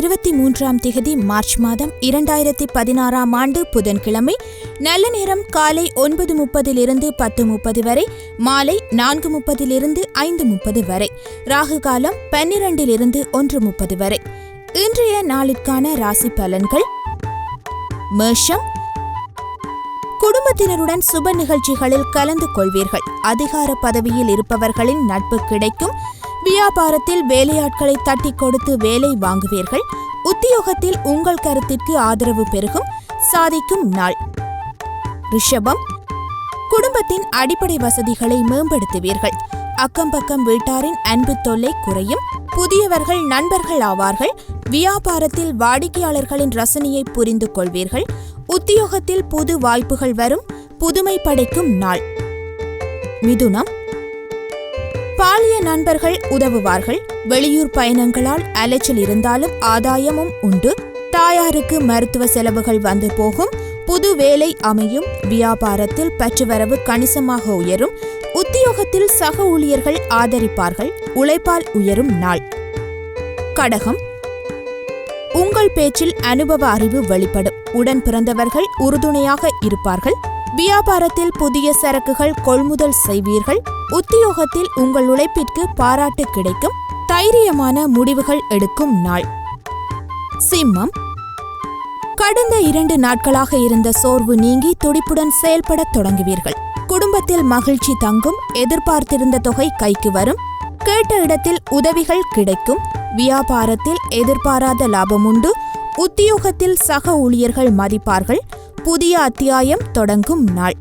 இருபத்தி மூன்றாம் திகதி மார்ச் மாதம் இரண்டாயிரத்தி பதினாறாம் ஆண்டு புதன்கிழமை நல்ல நேரம் காலை ஒன்பது முப்பதிலிருந்து பத்து முப்பது வரை மாலை நான்கு முப்பதிலிருந்து ஐந்து முப்பது வரை ராகு காலம் பன்னிரண்டிலிருந்து ஒன்று முப்பது வரை. இன்றைய நாளிற்கான ராசி பலன்கள் மேஷம். குடும்பத்தினருடன் சுப நிகழ்ச்சிகளில் கலந்து கொள்வீர்கள். அதிகார பதவியில் இருப்பவர்களின் நட்பு கிடைக்கும். வியாபாரத்தில் வேலையாட்களை தட்டி கொடுத்து வேலை வாங்குவீர்கள். உத்தியோகத்தில் உங்கள் கருத்திற்கு ஆதரவு பெருகும். சாதிக்கும் நாள். ரிஷபம். குடும்பத்தின் அடிப்படை வசதிகளை மேம்படுத்துவீர்கள். அக்கம் பக்கம் வீட்டாரின் அன்பு தொல்லை குறையும். புதியவர்கள் நண்பர்கள் ஆவார்கள். வியாபாரத்தில் வாடிக்கையாளர்களின் ரசனையை புரிந்து கொள்வீர்கள். உத்தியோகத்தில் புது வாய்ப்புகள் வரும். புதுமை படைக்கும் நாள். மிதுனம். பாலிய நண்பர்கள் உதவுவார்கள். வெளியூர் பயணங்களால் அலைச்சல் இருந்தாலும் ஆதாயமும் உண்டு. தாயாருக்கு மருத்துவ செலவுகள் வந்து போகும். புது வேலை அமையும். வியாபாரத்தில் பற்றுவரவு கணிசமாக உயரும். உத்தியோகத்தில் சக ஊழியர்கள் ஆதரிப்பார்கள். உழைப்பால் உயரும் நாள். கடகம். உங்கள் பேச்சில் அனுபவ அறிவு வெளிப்படும். உடன் பிறந்தவர்கள் உறுதுணையாக இருப்பார்கள். வியாபாரத்தில் புதிய சரக்குகள் கொள்முதல் செய்வீர்கள். உத்தியோகத்தில் உங்கள் உழைப்பிற்கு பாராட்டு கிடைக்கும். தைரியமான முடிவுகள் எடுக்கும் நாள். சிம்மம். கடந்த இரண்டு நாட்களாக இருந்த சோர்வு நீங்கி துடிப்புடன் செயல்படத் தொடங்குவீர்கள். குடும்பத்தில் மகிழ்ச்சி தங்கும் எதிர்பார்த்திருந்த தொகை கைக்கு வரும். கேட்ட இடத்தில் உதவிகள் கிடைக்கும். வியாபாரத்தில் எதிர்பாராத லாபம் உண்டு. உத்தியோகத்தில் சக ஊழியர்கள் மதிப்பார்கள். புதிய அத்தியாயம் தொடங்கும் நாள்.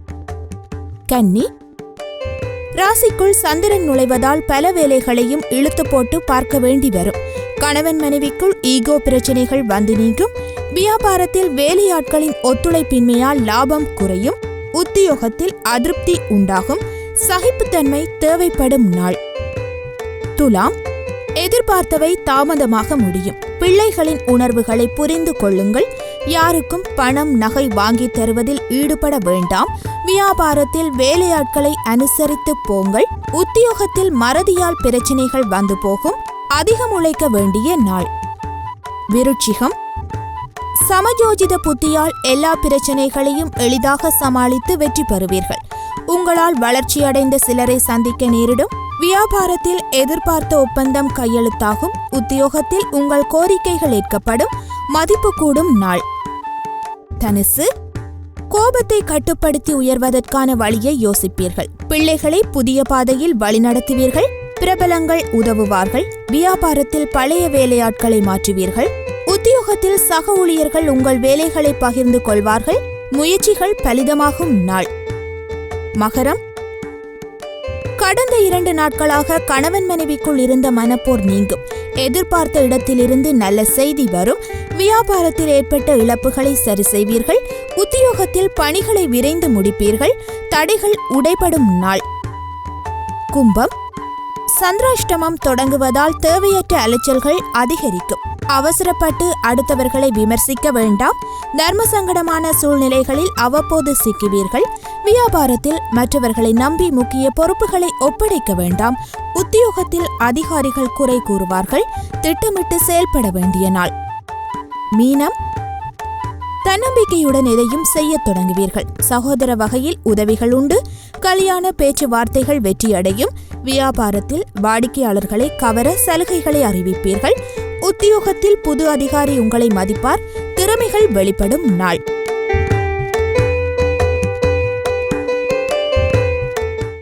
கன்னி. ராசிக்குள் சந்திரன் நுழைவதால் பல வேலைகளையும் இழுத்து போட்டு பார்க்க வேண்டி வரும். கணவன் மனைவிக்குள் ஈகோ பிரச்சனைகள் வந்து நீங்கும். வியாபாரத்தில் வேலையாட்களின் ஒத்துழைப்பின்மையால் லாபம் குறையும். உத்தியோகத்தில் அதிருப்தி உண்டாகும். சகிப்புத்தன்மை தேவைப்படும் நாள். துலாம் எதிர்பார்த்தவை தாமதமாக முடியும். பிள்ளைகளின் உணர்வுகளை புரிந்து கொள்ளுங்கள். யாருக்கும் பணம் நகை வாங்கித் தருவதில் ஈடுபட வேண்டாம். வியாபாரத்தில் வேலையாட்களை அனுசரித்து போங்கள். உத்தியோகத்தில் மறதியால் பிரச்சனைகள் வந்து போகும். அதிகம் உழைக்க வேண்டிய நாள். விருட்சிகம். சமஜோஜித புத்தியால் எல்லா பிரச்சனைகளையும் எளிதாக சமாளித்து வெற்றி பெறுவீர்கள். உங்களால் வளர்ச்சியடைந்த சிலரை சந்திக்க நேரிடும். வியாபாரத்தில் எதிர்பார்த்த ஒப்பந்தம் கையெழுத்தாகும். உத்தியோகத்தில் உங்கள் கோரிக்கைகள் ஏற்கப்படும். மதிப்பு கூடும் நாள். தனுசு. கோபத்தை கட்டுப்படுத்தி உயர்வதற்கான வழியை யோசிப்பீர்கள். பிள்ளைகளை புதிய பாதையில் வழிநடத்துவீர்கள். பிரபலங்கள் உதவுவார்கள். வியாபாரத்தில் பழைய வேலையாட்களை மாற்றுவீர்கள். உத்தியோகத்தில் சக ஊழியர்கள் உங்கள் வேலைகளை பகிர்ந்து கொள்வார்கள். முயற்சிகள் பலிதமாகும் நாள். மகரம் கடந்த இரண்டு நாட்களாக கணவன் மனைவிக்குள் இருந்த மனப்போர் நீங்கும். எதிர்பார்த்த இடத்திலிருந்து நல்ல செய்தி வரும். வியாபாரத்தில் ஏற்பட்ட இழப்புகளை சரி செய்வீர்கள். உத்தியோகத்தில் பணிகளை விரைந்து முடிப்பீர்கள். தடைகள் உடைபடும் நாள். கும்பம். சந்திராஷ்டமம் தொடங்குவதால் தேவையற்ற அலைச்சல்கள் அதிகரிக்கும். அவசரப்பட்டு அடுத்தவர்களை விமர்சிக்க வேண்டாம். தர்ம சங்கடமான சூழ்நிலைகளில் அவ்வப்போது சிக்குவீர்கள். வியாபாரத்தில் மற்றவர்களை நம்பி முக்கிய பொறுப்புகளை ஒப்படைக்க வேண்டாம். உத்தியோகத்தில் அதிகாரிகள் குறை கூறுவார்கள். திட்டமிட்டு செயல்பட வேண்டிய நாள். மீனம். தன்னம்பிக்கையுடன் எதையும் செய்யத் தொடங்குவீர்கள். சகோதர வகையில் உதவிகள் உண்டு. கல்யாண பேச்சுவார்த்தைகள் வெற்றியடையும். வியாபாரத்தில் வாடிக்கையாளர்களை கவர சலுகைகளை அறிவிப்பீர்கள். உத்தியோகத்தில் புது அதிகாரி உங்களை மதிப்பார். திறமைகள் வெளிப்படும் நாள்.